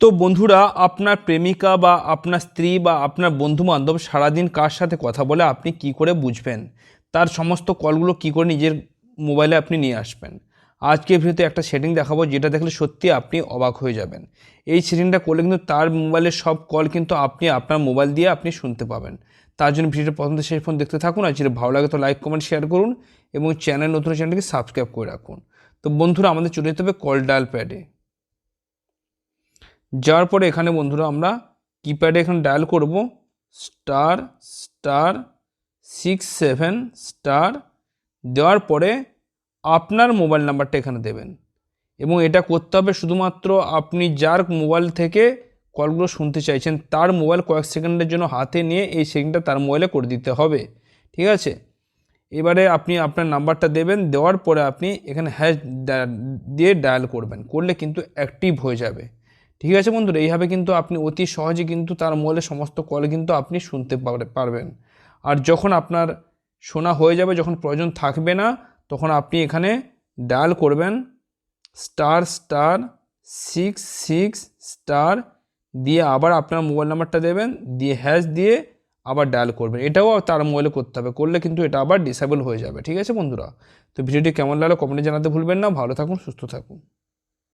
তো বন্ধুরা, আপনার প্রেমিকা বা আপনার স্ত্রী বা আপনার বন্ধু বান্ধব সারাদিন কার সাথে কথা বলে আপনি কি করে বুঝবেন? তার সমস্ত কলগুলো কি করে নিজের মোবাইলে আপনি নিয়ে আসবেন? আজকে ভিডিওতে একটা সেটিং দেখাবো যেটা দেখলে সত্যি আপনি অবাক হয়ে যাবেন। এই সেটিংটা করলে কিন্তু তার মোবাইলের সব কল কিন্তু আপনি আপনার মোবাইল দিয়ে আপনি শুনতে পাবেন। তার জন্য ভিডিওটা থেকে শেষ পর্যন্ত দেখতে থাকুন আর যদি ভালো লাগে তো লাইক কমেন্ট শেয়ার করুন এবং চ্যানেল নতুন চ্যানেলটিকে সাবস্ক্রাইব করে রাখুন। তো বন্ধুরা, আমাদের চলে যেতে হবে কল ডায়াল প্যাডে যাওয়ার পরে এখানে বন্ধুরা আমরা কিপ্যাডে এখানে ডায়াল করব star star six seven star দেওয়ার পরে আপনার মোবাইল নাম্বারটা এখানে দেবেন। এবং এটা করতে হবে শুধুমাত্র আপনি যার মোবাইল থেকে কলগুলো শুনতে চাইছেন, তার মোবাইল কয়েক সেকেন্ডের জন্য হাতে নিয়ে এই সেটিংটা তার মোবাইলে করে দিতে হবে। ঠিক আছে? এবারে আপনি আপনার নাম্বারটা দেবেন, দেওয়ার পরে আপনি এখানে হ্যাশ দিয়ে ডায়াল করবেন। করলে কিন্তু অ্যাক্টিভ হয়ে যাবে। ঠিক আছে বন্ধুরা, এইভাবে কিন্তু আপনি অতি সহজে কিন্তু তার মোবাইলে সমস্ত কল কিন্তু আপনি শুনতে পারবেন। আর যখন আপনার শোনা হয়ে যাবে, যখন প্রয়োজন থাকবে না, তখন আপনি এখানে ডায়াল করবেন, star star, six six, star, দিয়ে আবার আপনার মোবাইল নাম্বারটা দেবেন, দিয়ে হ্যাশ দিয়ে আবার ডায়াল করবেন। এটাও তার মোবাইলে করতে হবে, করলে কিন্তু এটা আবার ডিসেবল হয়ে যাবে, ঠিক আছে বন্ধুরা? তো ভিডিওটি কেমন লাগল কমেন্টে জানাতে ভুলবেন না, ভালো থাকুন, সুস্থ থাকুন।